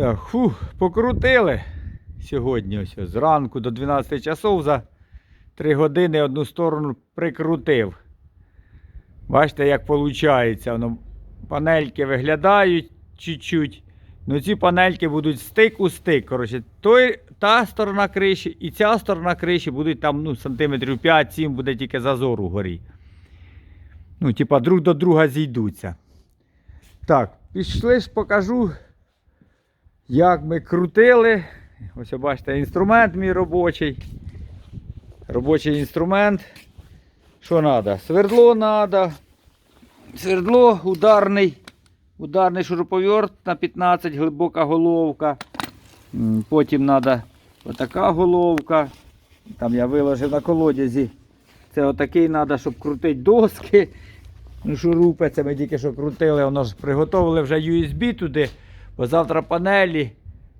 Так, фух, покрутили сьогодні ось зранку до 12 часов за 3 години одну сторону прикрутив. Бачите, як виходить. Воно, панельки виглядають чуть-чуть. Ну ці панельки будуть стик у стик. Коротше, той, та сторона криші і ця сторона криші будуть там ну, сантиметрів 5-7 буде тільки зазор угорі. Ну, типа, друг до друга зійдуться. Так, пішли ж покажу, як ми крутили. Ось бачите, інструмент мій робочий. Робочий інструмент. Що треба? Свердло треба. Свердло ударний. Ударний шуруповерт на 15, глибока головка. Потім треба отака головка. Там я виложив на колодязі. Це отакий треба, щоб крутити доски. Ну, шурупи, це ми тільки що крутили, воно ж приготовили вже USB туди, бо завтра панелі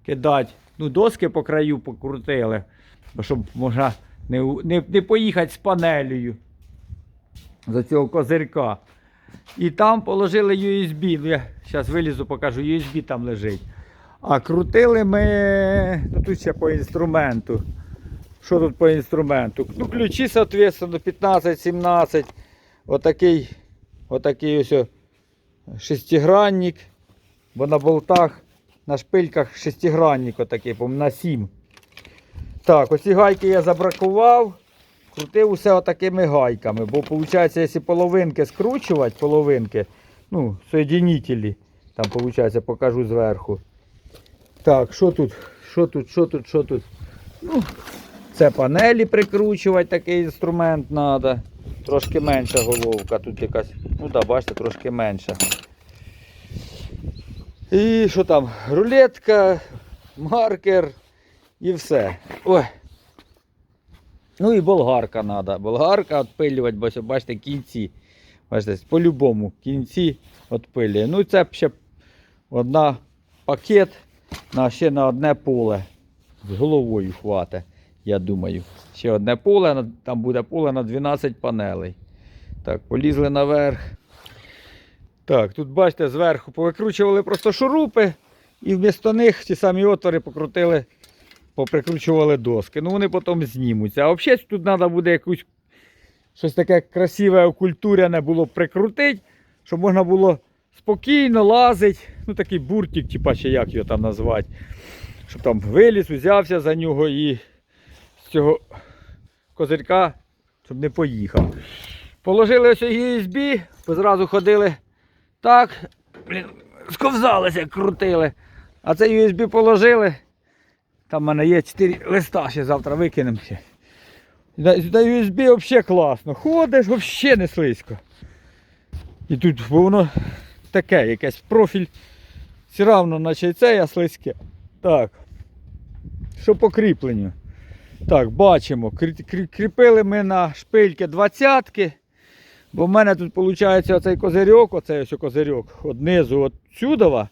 кидати. Ну, доски по краю покрутили, щоб можна не, не, не поїхати з панелею з цього козирка. І там положили USB. Ну, я зараз вилізу, покажу, USB там лежить. А крутили ми. Ну тут ще по інструменту. Що тут по інструменту? Ну, ключі, соответственно, 15-17. Отакий, отакий ось шестигранник. Бо на болтах, на шпильках шестигранник отакий, на 7. Так, оці гайки я забракував. Крутив усе отакими гайками. Бо виходить, якщо половинки скручувати, половинки, ну, соєдинителі, там виходить, покажу зверху. Так, що тут? Що тут, що тут, що тут? Ну, це панелі прикручувати, такий інструмент треба. Трошки менша головка, тут якась, ну так, бачите, трошки менша. І що там? Рулетка, маркер і все. Ой. Ну і болгарка треба. Болгарка відпилювати, бо бачите, кінці. Бачите, по-любому кінці відпилює. Ну це ще одна пакет на ще на одне поле. З головою хватить, я думаю. Ще одне поле, там буде поле на 12 панелей. Так, полізли наверх. Так, тут бачите, зверху повикручували просто шурупи і вмісто них ті самі отвори покрутили, поприкручували доски. Ну вони потім знімуться. А взагалі тут треба буде якусь щось таке красиве, окультуряне було прикрутити, щоб можна було спокійно лазити. Ну такий буртик, типа, чи як його там назвати. Щоб там виліз, узявся за нього і з цього козирька, щоб не поїхав. Положили ось USB, зразу ходили так, блін, сковзалися, крутили. А це USB положили. Там в мене є 4 листа, ще завтра викинемо ще. На USB взагалі класно. Ходиш, взагалі не слизько. І тут воно таке, якесь профіль. Все одно, наче це я слизьке. Так. Що по кріпленню? Так, бачимо. крі- крі- Кріпили ми на шпильки двадцятки. Бо в мене тут виходить оцей козирьок, оцей ось козирьок, от от сюдова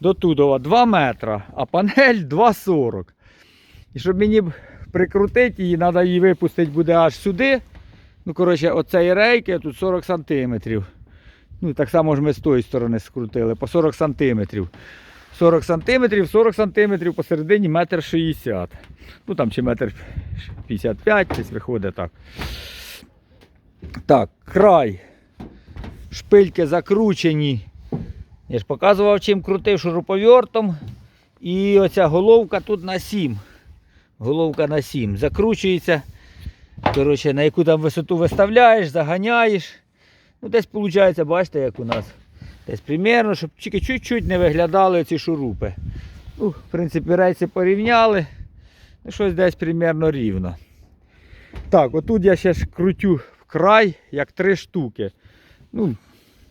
до тудова 2 метра, а панель 2,40. І щоб мені прикрутити її, треба її випустити буде аж сюди. Ну, коротше, оцей рейки тут 40 сантиметрів. Ну, так само ж ми з тої сторони скрутили, по 40 сантиметрів. 40 сантиметрів, 40 сантиметрів посередині метр 60. Ну там чи метр 55, десь виходить так. Так, край. Шпильки закручені. Я ж показував, чим крутив шуруповертом. І оця головка тут на 7. Головка на 7. Закручується. Коротше, на яку там висоту виставляєш, заганяєш. Ну, десь виходить, бачите, як у нас. Десь примерно, щоб тільки чуть-чуть не виглядали ці шурупи. Ну, в принципі, рейси порівняли. Ну, щось десь примерно рівно. Так, отут я ще ж крутю край, як три штуки. Ну,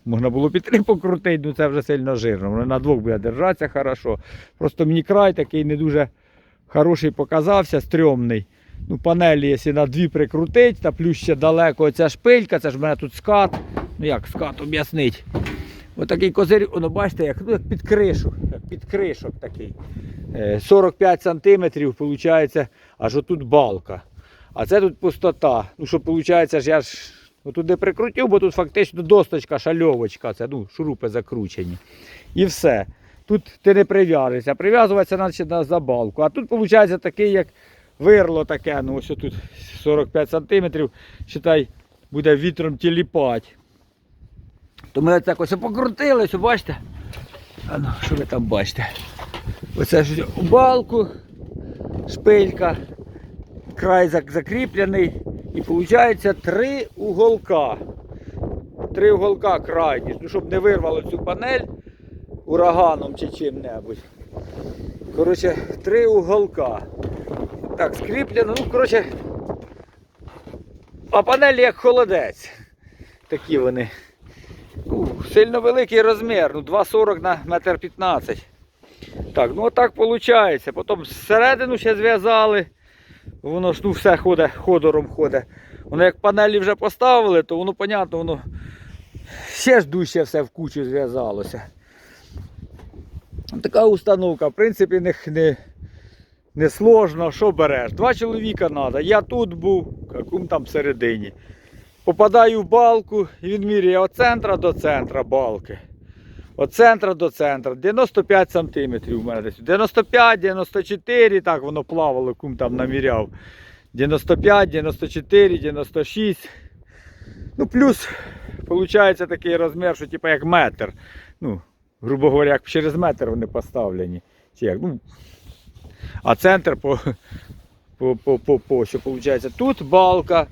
можна було під три покрутити, ну це вже сильно жирно. Воно на двох буде держатися хорошо. Просто мені край такий не дуже хороший показався, стрьомний. Ну, панелі, якщо на дві прикрутить, та плюс ще далеко оця шпилька, це ж в мене тут скат. Ну як скат об'яснить. Отакий козир, воно бачите, як, ну, як під кришу, як під кришок такий. Е, 45 сантиметрів, виходить, аж отут балка. А це тут пустота. Ну що виходить, ж я ж туди прикрутив, бо тут фактично досточка, шальовочка, це ну, шурупи закручені. І все. тут ти не прив'яжешся. Прив'язуватися наче на забалку. А тут виходить такий, як вирло таке, ну ось тут 45 см, считай, буде вітром тіліпати. То ми так ось покрутили, бачите? А ну, що ви там бачите? Оце ж балку, шпилька, край закріплений. І виходить три уголка. Три уголка крайні, ну, щоб не вирвало цю панель ураганом чи чим-небудь. Коротше, три уголка. Так, скріплено, ну, коротше. А панелі як холодець. Такі вони. Ну, сильно великий розмір, ну 2,40 на метр 15. Так, ну отак виходить. Потім зсередину ще зв'язали. Воно ж ну, все ходить, ходором ходить. Воно як панелі вже поставили, то воно, понятно, воно ще ж дужче все в кучу зв'язалося. Така установка, в принципі, не, не, не сложно, що береш. Два чоловіка треба. Я тут був, какум там всередині. Попадаю в балку, і він міряє від центра до центра балки. Від центра до центра. 95 сантиметрів у мене десь. 95, 94, так воно плавало, кум там наміряв. 95, 94, 96. Ну, плюс, виходить такий розмір, що типу як метр. Ну, грубо говоря, як через метр вони поставлені. Чи як, ну, а центр по, по, по, по, по що виходить, тут балка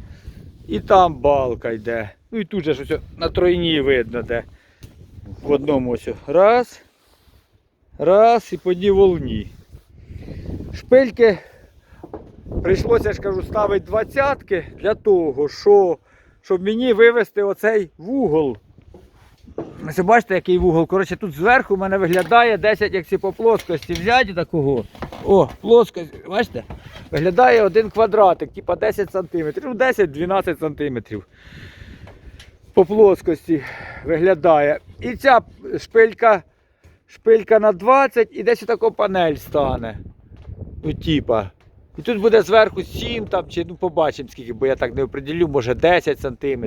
і там балка йде. Ну і тут же ж ось на тройні видно, де в одному ось раз, раз і по одній волні. Шпильки прийшлося, я ж кажу, ставити двадцятки для того, що, щоб мені вивести оцей вугол. Ось бачите, який вугол. Коротше, тут зверху в мене виглядає 10, як ці по плоскості взяти такого. О, плоскость, бачите? Виглядає один квадратик, типа 10 см. Ну, 10-12 см. По плоскості виглядає. І ця шпилька, шпилька на 20 і десь така панель стане. Ну, типа. І тут буде зверху 7 там, чи ну побачимо скільки, бо я так не определю, може 10 см.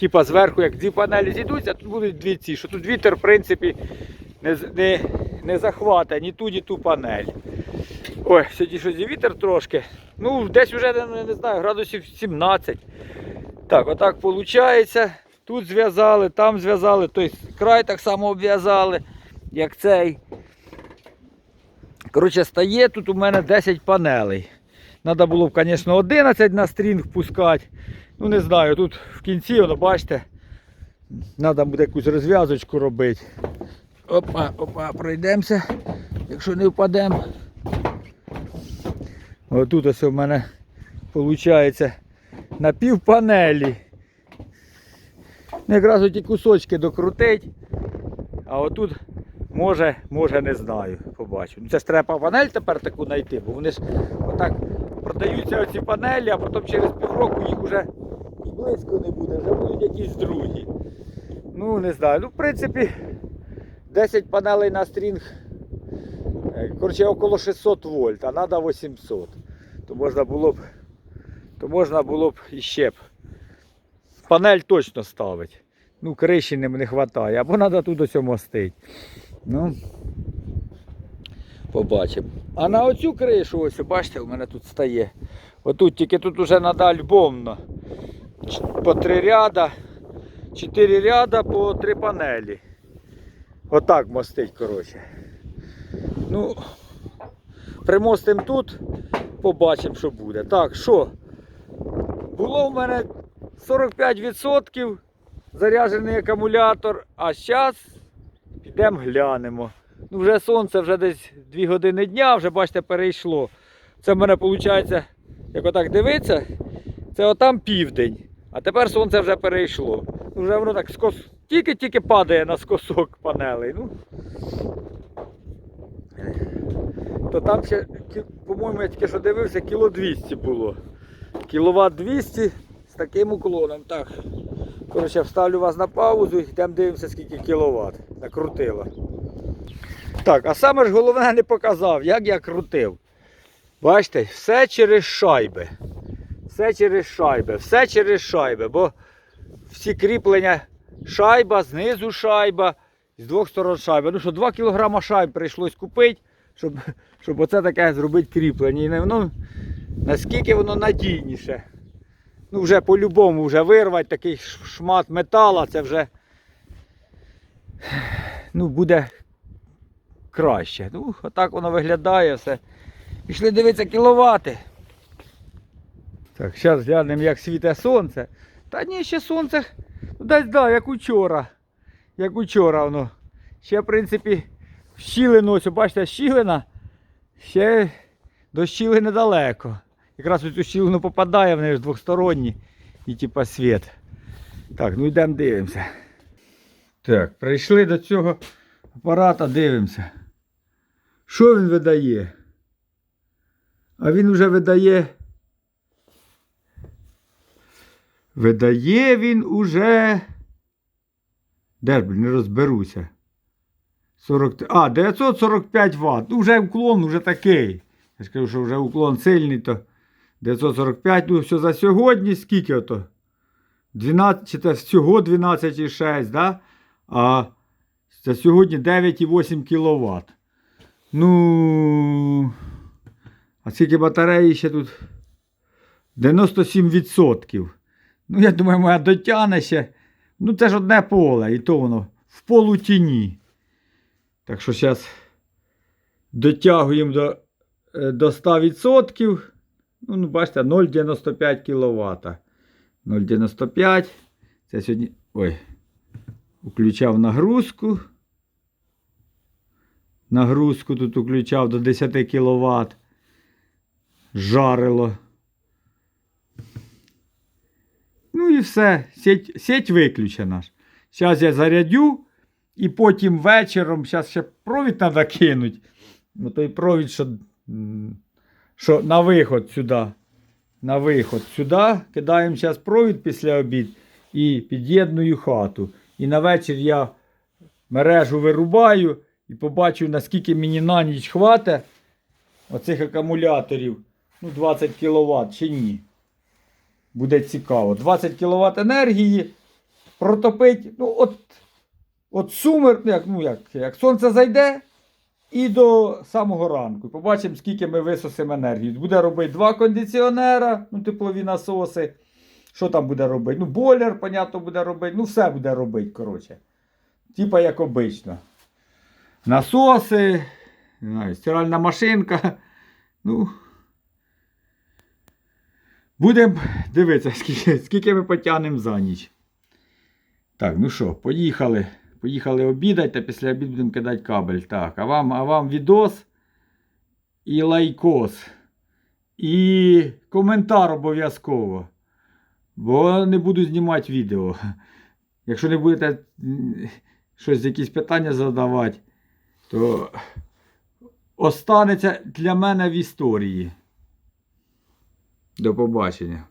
Типа зверху, як дві панелі зійдуться, тут будуть дві ці, що тут вітер, в принципі, не, не, не захватає ні ту, ні ту панель. Ой, сьогодні щось вітер трошки. Ну, десь вже, не знаю, градусів 17. Так, отак виходить. Тут зв'язали, там зв'язали, тобто край так само обв'язали, як цей. Коротше, стає тут у мене 10 панелей. Треба було б, звісно, 11 на стрінг пускати. Ну не знаю, тут в кінці, воно, бачите, треба буде якусь розв'язочку робити. Опа, опа, пройдемося, якщо не впадемо. Отут ось у мене виходить на пів панелі. Ну, якраз оті кусочки докрутить. А отут може, може не знаю. Побачу. Ну це ж треба панель тепер таку знайти, бо вони ж отак продаються оці панелі, а потім через півроку їх вже і близько не буде, вже будуть якісь другі. Ну не знаю. Ну, в принципі, 10 панелей на стрінг. е, Коротше, около 600 вольт, а треба 800. То можна було б, то можна було б іще б. Панель точно ставити. Ну, криші не, вистачає. Або треба тут ось мостити. Ну, побачимо. А на оцю кришу, ось, бачите, у мене тут стає. Отут тільки тут вже треба альбомно. По три ряда. Чотири ряда по три панелі. Отак мостить, коротше. Ну, примостимо тут, побачимо, що буде. Так, що? Було в мене 45% заряджений акумулятор, а зараз підемо глянемо. Ну, вже сонце вже десь 2 години дня, вже бачите, перейшло. Це в мене виходить, як отак дивиться, це отам південь. А тепер сонце вже перейшло. Ну, Вже воно так скос... тільки-тільки падає на скосок панелей. Ну. То там ще, по-моєму, я тільки що дивився, кіло 200 було. Кіловат 200 з таким уклоном. Так. Коротше, вставлю вас на паузу і йдемо дивимося, скільки кіловат накрутило. Так, а саме ж головне не показав, як я крутив. Бачите, все через шайби. Все через шайби, все через шайби, бо всі кріплення шайба, знизу шайба, з двох сторон шайби. Ну що 2 кг шайб прийшлось купити, щоб, щоб оце таке зробити кріплення. І воно, наскільки воно надійніше. Ну вже по-любому вже вирвати такий шмат метала, це вже ну, буде краще. Ну, отак воно виглядає все. Пішли дивитися кіловати. Так, зараз глянемо, як світе сонце. Та ні, ще сонце. Ну, десь да, як учора. Як учора воно. Ще, в принципі, щілину, ось, бачите, щілина. Ще до щіли недалеко. Якраз у цю щілину попадає, вони ж двосторонні. І типа світ. Так, ну йдемо дивимося. Так, прийшли до цього апарата, дивимося. Що він видає? А він вже видає. Видає він уже. Де ж, не розберуся. 40... А, 945 Вт. Ну, вже уклон вже такий. Я ж кажу, що вже уклон сильний, то 945. Ну, все за сьогодні скільки ото? 12, чи це всього 12,6, да? А за сьогодні 9,8 кВт. Ну. А скільки батареї ще тут? 97%. Ну, я думаю, моя дотягне ще. Ну, це ж одне поле, і то воно в полутіні. Так що зараз дотягуємо до, е, до 100%. Ну, ну, бачите, 0,95 кВт. 0,95. Це сьогодні. Ой. Включав нагрузку. Нагрузку тут включав до 10 кВт. Жарило. Ну і все. Сеть, сеть виключена. Зараз я зарядю. І потім вечором, зараз ще провід треба кинути. Ну той провід, що, що на виход сюди. На виход сюди. Кидаємо зараз провід після обід і під'єдную хату. І на вечір я мережу вирубаю і побачу, наскільки мені на ніч хватить оцих акумуляторів. Ну, 20 кВт чи ні. Буде цікаво. 20 кВт енергії протопить. Ну, от От сумер, ну, як, ну, як, як сонце зайде і до самого ранку. Побачимо, скільки ми висосимо енергії. Буде робити два кондиціонера, ну, теплові насоси. Що там буде робити? Ну, бойлер, понятно, буде робити. Ну, все буде робити, коротше. Типа як обично. Насоси, не знаю, стиральна машинка. Ну. Будемо дивитися, скільки, скільки ми потягнемо за ніч. Так, ну що, поїхали. Поїхали обідати, та після обіду будемо кидати кабель. Так, а вам, а вам відос і лайкос. І коментар обов'язково. Бо не буду знімати відео. Якщо не будете щось, якісь питання задавати, то останеться для мене в історії. До побачення.